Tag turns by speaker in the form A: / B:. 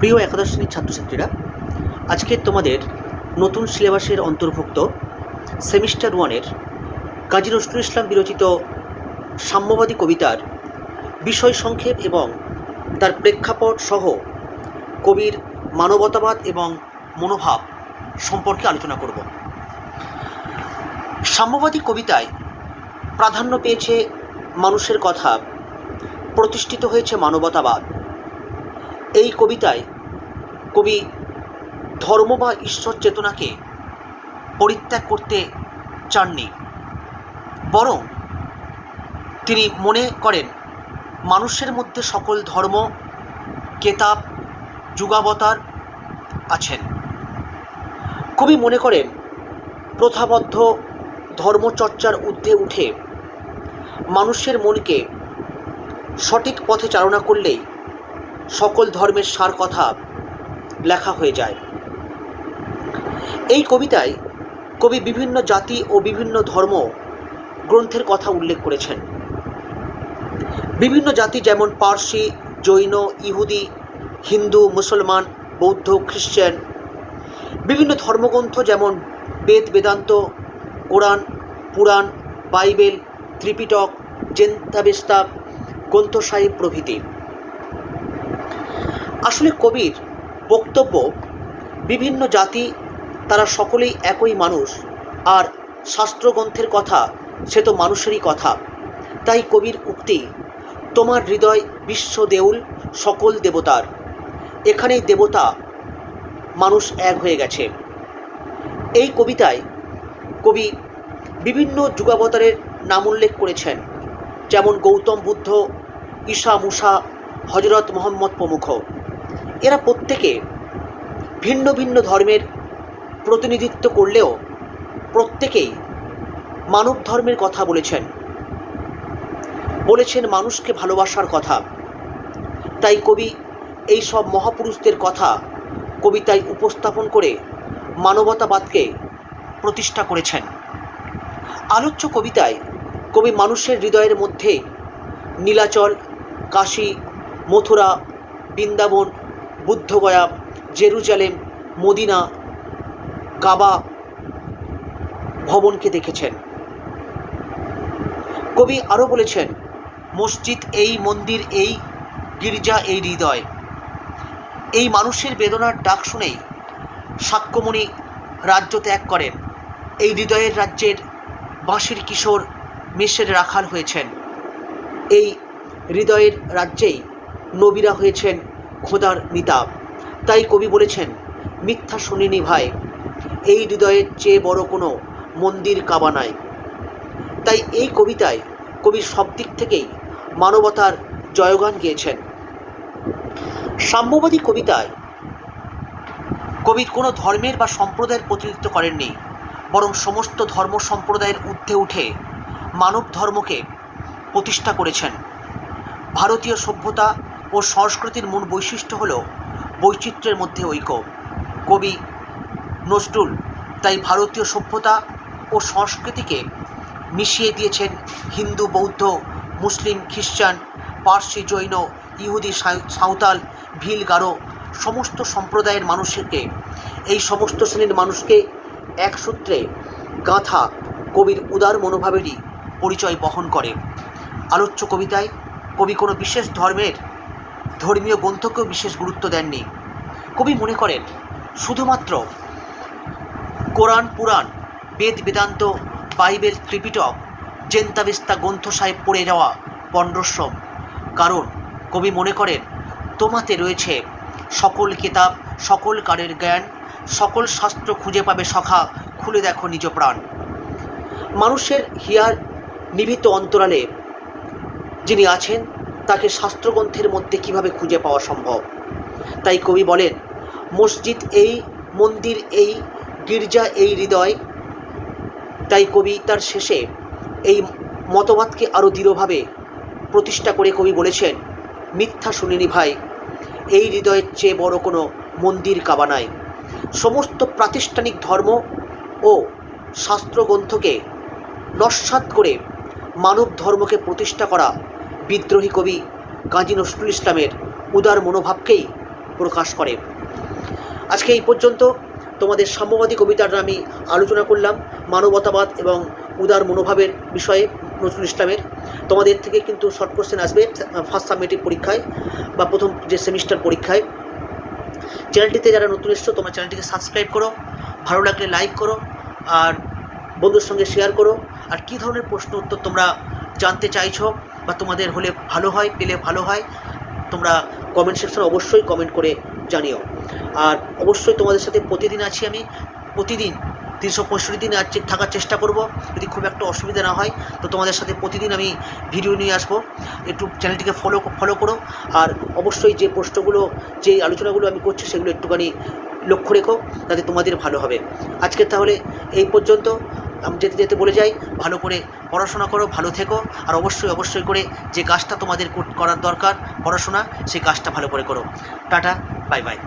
A: প্রিয় একাদশ শ্রেণির ছাত্রছাত্রীরা, আজকে তোমাদের নতুন সিলেবাসের অন্তর্ভুক্ত সেমিস্টার ওয়ানের কাজী নজরুল ইসলাম বিরচিত সাম্যবাদী কবিতার বিষয় সংক্ষেপ এবং তার প্রেক্ষাপট সহ কবির মানবতাবাদ এবং মনোভাব সম্পর্কে আলোচনা করব। সাম্যবাদী কবিতায় প্রাধান্য পেয়েছে মানুষের কথা, প্রতিষ্ঠিত হয়েছে মানবতাবাদ এই কবিতায় কবি ধর্ম বা ঈশ্বর চেতনাকে পরিত্যাগ করতে চাননি। বরং তিনি মনে করেন, মানুষের মধ্যে সকল ধর্ম, কেতাব, যুগাবতার আছেন। কবি মনে করেন, প্রথাবদ্ধ ধর্মচর্চার ঊর্ধ্বে উঠে মানুষের মনকে সঠিক পথে চালনা করলেই সকল ধর্মের সার কথা লেখা হয়ে যায়। এই কবিতায় কবি বিভিন্ন জাতি ও বিভিন্ন ধর্ম গ্রন্থের কথা উল্লেখ করেছেন। বিভিন্ন জাতি যেমন পার্সি, জৈন, ইহুদি, হিন্দু, মুসলমান, বৌদ্ধ, খ্রিশ্চান, বিভিন্ন ধর্মগ্রন্থ যেমন Veda, Vedanta, Quran, Purana, Bible, Tripitaka, Zend Avesta Granth Sahib প্রভৃতি। আসলে কবির বক্তব্য বিভিন্ন জাতি, তারা সকলেই একই মানুষ। আর শাস্ত্রগ্রন্থের কথা, সে তো মানুষেরই কথা। তাই কবির উক্তি, তোমার হৃদয় বিশ্ব দেউল, সকল দেবতার। এখানেই দেবতা, মানুষ এক হয়ে গেছে। এই কবিতায় কবি বিভিন্ন যুগাবতারের নাম উল্লেখ করেছেন। যেমন গৌতম বুদ্ধ, ঈশা মুসা হজরত মোহাম্মদ প্রমুখ। এরা প্রত্যেকে ভিন্ন ভিন্ন ধর্মের প্রতিনিধিত্ব করলেও প্রত্যেকেই মানব ধর্মের কথা বলেছেন। বলেছেন মানুষকে ভালোবাসার কথা। তাই কবি এই সব মহাপুরুষদের কথা কবিতায় উপস্থাপন করে মানবতাবাদকে প্রতিষ্ঠা করেছেন। আলোচ্য কবিতায় কবি মানুষের হৃদয়ের মধ্যে Nilachal, Kashi, Mathura, Vrindavan Bodhgaya Jerusalem, Medina, Kaaba ভবনকে দেখেছেন। কবি আরও বলেছেন, মসজিদ এই, মন্দির এই, গির্জা এই হৃদয়। এই মানুষের বেদনার ডাক শুনেই সাক্ষ্যমণি রাজ্য ত্যাগ করেন। এই হৃদয়ের রাজ্যের বাঁশির কিশোর মেষের রাখাল হয়েছেন। এই হৃদয়ের রাজ্যেই নবীরা হয়েছেন খোদার মিতাব তাই কবি বলেছেন, মিথ্যা শুনিনি ভাই, এই হৃদয়ের চেয়ে বড় কোনো মন্দির কাবা নাই। তাই এই কবিতায় কবি সব দিক থেকেই মানবতার জয়গান গেয়েছেন। সাম্যবাদী কবিতায় কবি কোনো ধর্মের বা সম্প্রদায়ের প্রতিনিধিত্ব করেননি, বরং সমস্ত ধর্ম সম্প্রদায়ের ঊর্ধ্বে উঠে মানব ধর্মকে প্রতিষ্ঠা করেছেন। ভারতীয় সভ্যতা ও সংস্কৃতির মূল বৈশিষ্ট্য হল বৈচিত্র্যের মধ্যে ঐক্য। কবি নজরুল তাই ভারতীয় সভ্যতা ও সংস্কৃতিকে মিশিয়ে দিয়েছেন হিন্দু, বৌদ্ধ, মুসলিম, খ্রিস্টান, পার্সি, জৈন, ইহুদি সাঁওতাল, ভিল, গারো সমস্ত সম্প্রদায়ের মানুষকে, এই সমস্ত শ্রেণির মানুষকে এক সূত্রে গাঁথা কবির উদার মনোভাবেরই পরিচয় বহন করে। আলোচ্য কবিতায় কবি কোনো বিশেষ ধর্মের ধর্মীয় গ্রন্থকেও বিশেষ গুরুত্ব দেননি। কবি মনে করেন, শুধুমাত্র Quran, Purana, Veda, Vedanta, Bible, Tripitaka, Zend Avesta Granth Sahib পড়ে যাওয়া পণ্ডশ্রম। কারণ, কবি মনে করেন, তোমাতে রয়েছে সকল কিতাব, সকল কারের জ্ঞান, সকল শাস্ত্র খুঁজে পাবে সখা, খুলে দেখো নিজ প্রাণ। মানুষের হিয়ার নিভৃত অন্তরালে যিনি আছেন তাকে শাস্ত্রগ্রন্থের মধ্যে কীভাবে খুঁজে পাওয়া সম্ভব? তাই কবি বলেন, মসজিদ এই, মন্দির এই, গির্জা এই হৃদয়। তাই কবি তার শেষে এই মতবাদকে আরও দৃঢ়ভাবে প্রতিষ্ঠা করে কবি বলেছেন, মিথ্যা শুনিনি ভাই, এই হৃদয়ের চেয়ে বড় কোনো মন্দির কাবা নাই। সমস্ত প্রাতিষ্ঠানিক ধর্ম ও শাস্ত্রগ্রন্থকে নস্বাত করে মানব ধর্মকে প্রতিষ্ঠা করা বিদ্রোহী কবি কাজী নজরুল ইসলামের উদার মনোভাবকেই প্রকাশ করে। আজকে এই পর্যন্ত তোমাদের সাম্যবাদী কবিতাটা আমি আলোচনা করলাম মানবতাবাদ এবং উদার মনোভাবের বিষয়ে নজরুল ইসলামের। তোমাদের থেকে কিন্তু শর্ট কোশ্চেন আসবে ফার্স্ট সাবমেটিভ পরীক্ষায় বা প্রথম যে সেমিস্টার পরীক্ষায়। চ্যানেলটিতে যারা নতুন এসছো, তোমার চ্যানেলটিকে সাবস্ক্রাইব করো, ভালো লাগলে লাইক করো, আর বন্ধুর সঙ্গে শেয়ার করো। আর কী ধরনের প্রশ্ন উত্তর তোমরা জানতে চাইছো বা তোমাদের হলে ভালো হয়, পেলে ভালো হয়, তোমরা কমেন্ট সেকশনে অবশ্যই কমেন্ট করে জানিও। আর অবশ্যই তোমাদের সাথে প্রতিদিন আছি আমি। প্রতিদিন তিনশো পঁয়ষট্টি দিন আজ থাকার চেষ্টা করব। যদি খুব একটা অসুবিধা না হয়, তো তোমাদের সাথে প্রতিদিন আমি ভিডিও নিয়ে আসব। একটু চ্যানেলটিকে ফলো ফলো করো। আর অবশ্যই যে প্রশ্নগুলো, যে আলোচনাগুলো আমি করছি, সেগুলো একটুখানি লক্ষ্য রেখো তাতে তোমাদের ভালো হবে। আজকে তাহলে এই পর্যন্ত। আমি যেতে যেতে বলে যাই, ভালো করে পড়াশোনা করো, ভালো থেকো, আর অবশ্যই অবশ্যই করে যে কাজটা তোমাদের কর- করার দরকার, পড়াশোনা, সেই কাজটা ভালো করে করো। Tata, bye bye.